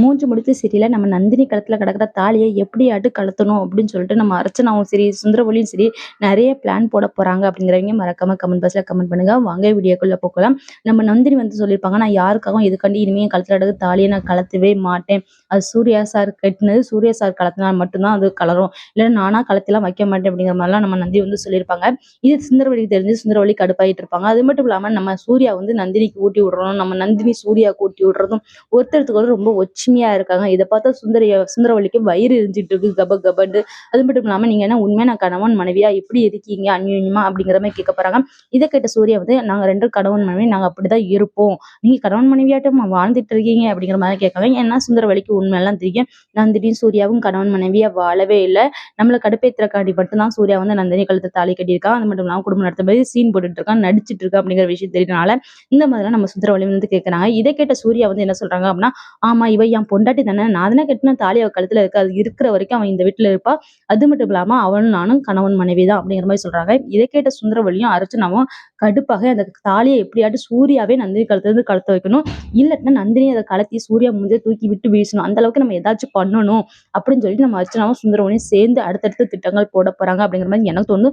மூன்று முடிச்சு சீரியல்ல நம்ம நந்தினி கழுத்துல கிடக்கிற தாலியை எப்படியாட்டு கழுத்தணும் அப்படின்னு சொல்லிட்டு நம்ம அர்ச்சனாவும் சரி சுந்தரவழியும் சரி நிறைய பிளான் போட போறாங்க அப்படிங்கிறவங்க மறக்காம கமெண்ட் பாக்ஸ்ல கமெண்ட் பண்ணுங்க. வாங்க வீடியோக்குள்ள போகலாம். நம்ம நந்தினி வந்து சொல்லியிருப்பாங்க நான் யாருக்காகவும் இதுக்காண்டி இனிமேல் என் கழுத்துல கிடக்கு தாலியை நான் கலத்தவே மாட்டேன். அது சூர்யா சார் கட்டினது சூர்யா சார் கலத்தினால் மட்டும்தான் அது கலரும். இல்லைன்னா நானா கலத்திலாம் வைக்க மாட்டேன். அப்படிங்கிற மாதிரிலாம் நம்ம நந்தினி வந்து சொல்லியிருப்பாங்க. இது சுந்தரவழிக்கு தெரிஞ்சு சுந்தரவழி கடுப்பாயிட்டு இருப்பாங்க. அது மட்டும் இல்லாம நம்ம சூர்யா வந்து நந்தினிக்கு ஊட்டி விடுறோம். நம்ம நந்தினி சூர்யாவுக்கு ஊட்டி விடுறதும் ஒருத்தருக்கு ரொம்ப ரொம்ப லட்சுமியா இருக்காங்க. இதை பார்த்தா சுந்தரிய சுந்தரவழிக்கு வயிறு எரிஞ்சிட்டு இருக்கு. கப கபண்டு அது மட்டும் இல்லாம நீங்க என்ன உண்மையான கணவன் மனைவியா எப்படி இருக்கீங்க அந்யோன்யமா அப்படிங்கிற மாதிரி கேட்க போறாங்க. இதை கேட்ட சூர்யா வந்து நாங்க ரெண்டு கணவன் மனைவி நாங்க அப்படிதான் இருப்போம். நீங்க கணவன் மனைவியாட்டும் வாழ்ந்துட்டு இருக்கீங்க அப்படிங்கிற மாதிரி கேட்காங்க. ஏன்னா சுந்தரவழிக்கு உண்மையெல்லாம் தெரியும். நந்தினி சூர்யாவும் கணவன் மனைவியா வாழவே இல்லை. நம்மளை கடுப்பேத்திரக்காண்டி மட்டும்தான் சூர்யா வந்து நந்தினி கழுத்தை தாலி கட்டியிருக்கான் அது மட்டும் இல்லாம குடும்பம் நடத்தும் போது சீன் போட்டுட்டு இருக்கான் நடிச்சிட்டு இருக்கா அப்படிங்கிற விஷயம் தெரியறனால இந்த மாதிரிலாம் நம்ம சுந்தரவழி வந்து கேட்கறாங்க இதை கேட்ட சூர்யா வந்து என்ன சொல்றாங்க அப்படின்னா ஆமா இவ என் பொண்டாட்டி தானே? நான் தானே கட்டின தாலி அவள் கழுத்துல இருக்கு. அது இருக்கிற வரைக்கும் அவன் இந்த வீட்டுல இருப்பா. அது மட்டும் இல்லாம அவனும் நானும் கணவன் மனைவி தான் அப்படிங்கிற மாதிரி சொல்றாங்க. இதை கேட்ட சுந்தரவழியும் அர்ச்சனாவும் கடுப்பாக அந்த தாலியை எப்படியாட்டு சூர்யாவே நந்தினி கழுத்துல இருந்து கழுத்த வைக்கணும். இல்லட்டினா நந்தினி அதை கலத்தி சூர்யா முடிஞ்ச தூக்கி விட்டு வீசணும். அந்த அளவுக்கு நம்ம ஏதாச்சும் பண்ணணும் அப்படின்னு சொல்லிட்டு நம்ம அர்ச்சனாவும் சுந்தரவழியும் சேர்ந்து அடுத்தடுத்த திட்டங்கள் போட போறாங்க அப்படிங்கிற மாதிரி எனக்கு தோணுது